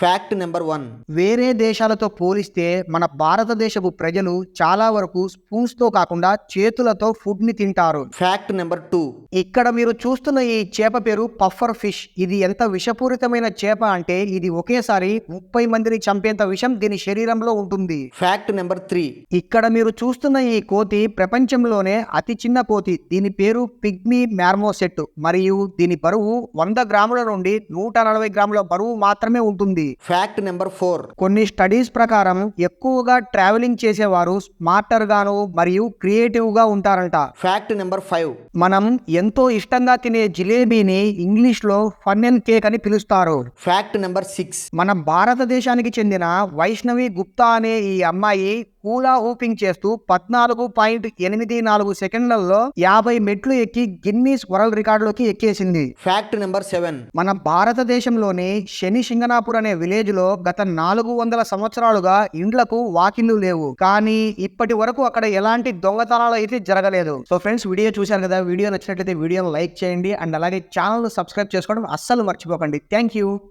Fact number one వేరే దేశాలతో పోలిస్తే మన భారతదేశపు ప్రజలు చాలా వరకు స్పూన్స్తో కాకుండా చేతులతో ఫుడ్ని తింటారు. ఫ్యాక్ట్ నెంబర్ టూ ఇక్కడ మీరు చూస్తున్న ఈ చేప పేరు పఫర్ ఫిష్. ఇది ఎంత విషపూరితమైన చేప అంటే ఇది ఒకేసారి ముప్పై మందిని చంపేంత విషం దీని శరీరంలో ఉంటుంది. ఫ్యాక్ట్ నెంబర్ త్రీ ఇక్కడ మీరు చూస్తున్న ఈ కోతి ప్రపంచంలోనే అతి చిన్న కోతి. దీని పేరు పిగ్మీ మ్యార్మోసెట్ మరియు దీని బరువు వంద గ్రాముల నుండి నూట నలభై గ్రాముల బరువు మాత్రమే ఉంటుంది. ఫ్యాక్ట్ నెంబర్ ఫోర్ కొన్ని స్టడీస్ ప్రకారం ఎక్కువగా ట్రావెలింగ్ చేసేవారు స్మార్టర్ గాను మరియు క్రియేటివ్గా ఉంటారంట. ఫ్యాక్ట్ నెంబర్ ఫైవ్ మనం ఎంతో ఇష్టంగా తినే జిలేబీని ఇంగ్లీష్లో ఫన్ అండ్ కేక్ అని పిలుస్తారు. ఫ్యాక్ట్ నెంబర్ సిక్స్ మన భారతదేశానికి చెందిన వైష్ణవి గుప్తా అనే ఈ అమ్మాయి కూలా హూపింగ్ చేస్తూ పద్నాలుగు పాయింట్ ఎనిమిది నాలుగు సెకండ్లలో యాభై మెట్లు ఎక్కి గిన్నీస్ వరల్డ్ రికార్డులోకి ఎక్కేసింది. ఫ్యాక్ట్ నెంబర్ సెవెన్ మన భారతదేశంలోని శని సింగనాపూర్ అనే విలేజ్లో గత నాలుగు వందల సంవత్సరాలుగా ఇండ్లకు వాకిళ్ళు లేవు. కానీ ఇప్పటి వరకు అక్కడ ఎలాంటి దొంగతనాలు అయితే జరగలేదు. సో ఫ్రెండ్స్ వీడియో చూశారు కదా? వీడియో నచ్చినట్లయితే వీడియోని లైక్ చేయండి. అండ్ అలాగే ఛానల్ సబ్స్క్రైబ్ చేసుకోవడం అస్సలు మర్చిపోకండి. Thank you